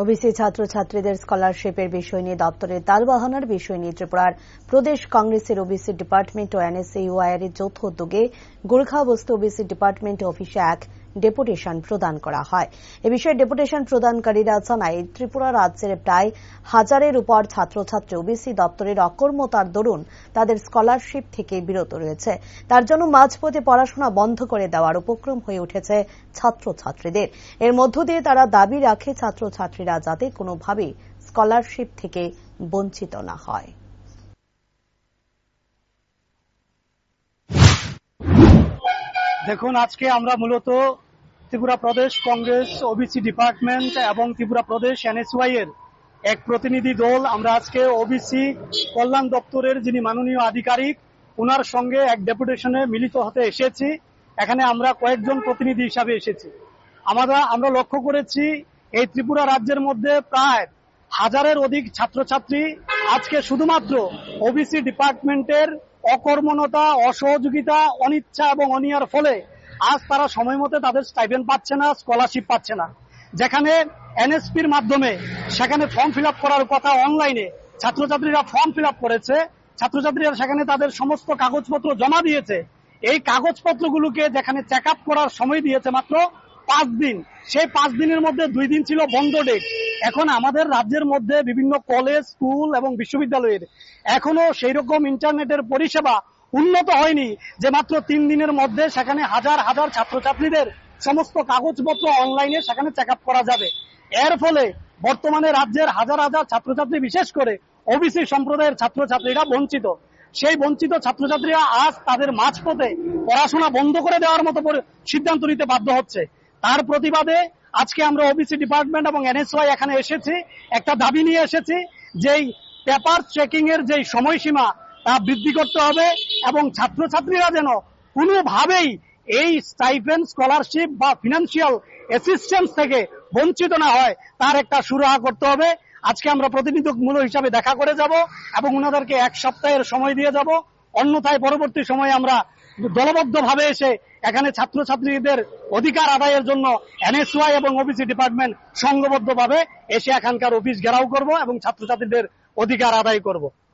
OBC ছাত্রছাত্রীদের স্কলারশিপের বিষয় নিয়ে দপ্তরের তালবাহানার বিষয় নিয়ে ত্রিপুরার প্রদেশ কংগ্রেসের ওবিসি ডিপার্টমেন্ট ও এনএসইউআইআর এর যৌথ উদ্যোগে গোর্খা বস্তু ওবিসি ডিপার্টমেন্ট অফিসে এক ডেপুটেশন প্রদান করা হয়। এ বিষয়ে ডেপুটেশন প্রদানকারীরা জানায়, ত্রিপুরা রাজ্যের প্রায় হাজারের উপর ছাত্রছাত্রী ওবিসি দপ্তরের অকর্মতার দরুন তাদের স্কলারশিপ থেকে বিরত রয়েছে। তার জন্য মাঝপথে পড়াশোনা বন্ধ করে দেওয়ার উপক্রম হয়ে উঠেছে ছাত্রছাত্রীদের। এর মধ্য দিয়ে তারা দাবি রাখে ছাত্রছাত্রীরা যাতে কোনোভাবেই স্কলারশিপ থেকে বঞ্চিত না হয়। দেখুন, আজকে আমরা মূলত ত্রিপুরা প্রদেশ কংগ্রেস ওবিসি ডিপার্টমেন্ট এবং ত্রিপুরা প্রদেশ এনএসওয়াই এর এক প্রতিনিধি দল। আমরা আজকে ওবিসি কল্যাণ দপ্তরের যিনি মাননীয় আধিকারিক ওনার সঙ্গে এক ডেপুটেশনে মিলিত হতে এসেছি। এখানে আমরা কয়েকজন প্রতিনিধি হিসাবে এসেছি। আমরা আমরা লক্ষ্য করেছি, এই ত্রিপুরা রাজ্যের মধ্যে প্রায় হাজারের অধিক ছাত্রছাত্রী আজকে শুধুমাত্র ওবিসি ডিপার্টমেন্টের অকর্মণতা অসহযোগিতা, অনিচ্ছা এবং অনিয়ার ফলে আজ তারা সময় মতো তাদের স্টাইপেন্ড পাচ্ছে না স্কলারশিপ পাচ্ছে না। যেখানে এনএসপির মাধ্যমে সেখানে ফর্ম ফিল করার কথা অনলাইনে ছাত্রছাত্রীরা ফর্ম ফিল করেছে। ছাত্রছাত্রীরা সেখানে তাদের সমস্ত কাগজপত্র জমা দিয়েছে। এই কাগজপত্রগুলোকে যেখানে চেক করার সময় দিয়েছে মাত্র পাঁচ দিন। সেই পাঁচ দিনের মধ্যে দুই দিন ছিল বন্ধ ডেট এখন আমাদের রাজ্যের মধ্যে বিভিন্ন কলেজ স্কুল এবং বিশ্ববিদ্যালয়ের এখনও সেই রকম ইন্টারনেটের পরিষেবা উন্নত হয়নি, যে মাত্র তিন দিনের মধ্যে সেখানে হাজার হাজার ছাত্রছাত্রীদের সমস্ত কাগজপত্র অনলাইনে সেখানে চেক করা যাবে। এর ফলে বর্তমানে রাজ্যের হাজার হাজার ছাত্রছাত্রী, বিশেষ করে ওবিসি সম্প্রদায়ের ছাত্রছাত্রীরা বঞ্চিত। সেই বঞ্চিত ছাত্রছাত্রীরা আজ তাদের মাঝপথে পড়াশোনা বন্ধ করে দেওয়ার মতো সিদ্ধান্ত নিতে বাধ্য হচ্ছে। তার প্রতিবাদে আজকে আমরা ওবিসি ডিপার্টমেন্ট এবং এনএসওয়াই এখানে এসেছি। একটা দাবি নিয়ে এসেছি যেই পেপার চেকিং এর যেই সময়সীমা তা বৃদ্ধি করতে হবে এবং ছাত্রছাত্রীরা যেন কোনোভাবেই এই স্টাইপেন্ড স্কলারশিপ বা ফিনান্সিয়াল অ্যাসিস্ট্যান্স থেকে বঞ্চিত না হয়, তার একটা সুরাহা করতে হবে। আজকে আমরা প্রতিনিধিমূলক হিসাবে দেখা করে যাব এবং ওনাদেরকে এক সপ্তাহের সময় দিয়ে যাব। অন্যথায় পরবর্তী সময়ে আমরা দলবদ্ধ ভাবে এসে এখানে ছাত্রছাত্রীদের অধিকার আদায়ের জন্য এনএসওয়াই এবং ওবিসি ডিপার্টমেন্ট সংঘবদ্ধ ভাবে এসে এখানকার অফিস ঘেরাও করব এবং ছাত্রছাত্রীদের অধিকার আদায় করব।